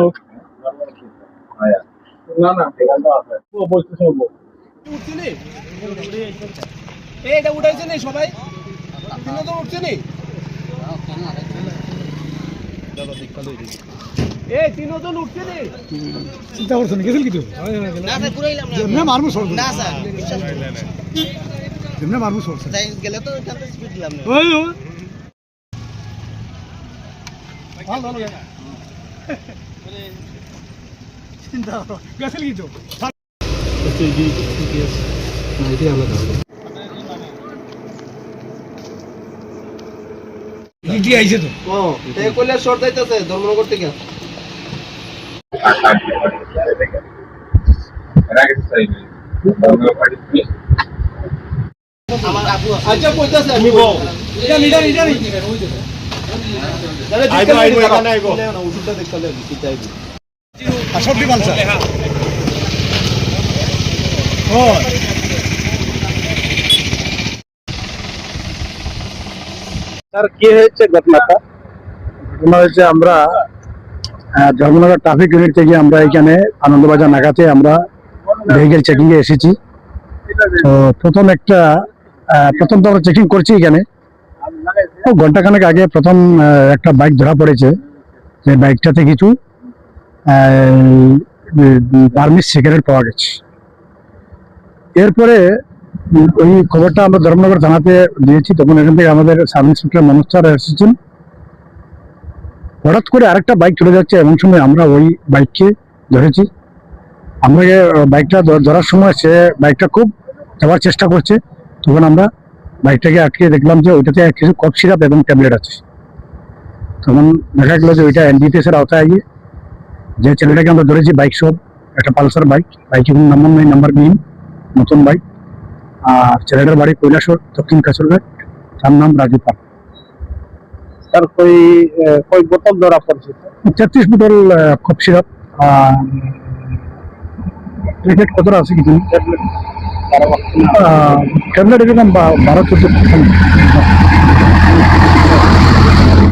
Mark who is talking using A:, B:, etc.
A: লোক না না ও বলতে শুনব।
B: এটা উঠাইছে নি সবাই? এ তিনজন উঠছে নি?
A: চিন্তা করছ না? গেছিল কিন্তু
C: না
A: মারবো সরছে।
C: না স্যার
A: এমনি মারবো সরছে।
C: গেলে তো স্পিড দিলাম। না
A: ওই ওই। ভালো ভালো। চিন্তা করো গেছিল ডিটি আইছে তো।
B: ও তে কইলে ধর্মনগর থেকে।
C: আমার আবু আছে।
B: আচ্ছা কইতাছে। আমি বউ।
A: এটা
B: আইবো এখানে আইবো ওষুধটা দেখতে হবে কি চাইবি
A: সবটি বালসা ও
B: স্যার কি হয়েছে ঘটনাটা?
D: ঘটনা হয়েছে আমরা ধর্মনগর ট্রাফিক ইউনিট থেকে আমরা এখানে আনন্দবাজার নাগাতে আমরা ভেহিকেল চেকিং এ এসেছি। তো প্রথম একটা প্রথম তো আমরা চেকিং করছি এখানে। ঘন্টাখানেক আগে প্রথম একটা বাইক ধরা পড়েছে। যে বাইকটাতে কিছু বার্মিস সিগারেট পাওয়া গেছে। এরপরে, ওই খবরটা আমরা ধর্মনগর থানাতে দিয়েছি, তখন এখান থেকে আমাদের সাব ইন্সপেক্টর মনোজ স্যার এসেছেন। হঠাৎ করে আরেকটা বাইক চলে যাচ্ছে, এমন সময় আমরা ওই বাইককে ধরেছি। আমরা বাইকটা ধরার সময় সে বাইকটা খুব যাওয়ার চেষ্টা করছে, তখন আমরা বাইকটাকে আটকে দেখলাম যে ওইটাতে কিছু কফ সিরাপ এবং ট্যাবলেট আছে। তখন দেখা গেলো যে ওইটা এনডিপিএস এর আওতায় গিয়ে যে ছেলেটাকে আমরা ধরেছি বাইক সব একটা পালসার বাইক বাইক কোনো নাম্বার নেই নাম্বার নেই নতুন বাইক। আর ছেলেটার বাড়ি কৈলাসর দক্ষিণ কাছরঘাট তার নাম রাজু পাল।
B: স্যার কই কই বোতল ধরা পড়ছে?
D: তেত্রিশ বোতল কফ সিরাপ। প্যাকেট কতটা আছে কিছু ಕನ್ನಡಿಗ ನಮ್ಮ ಭಾರತದ ಸುದ್ದಿ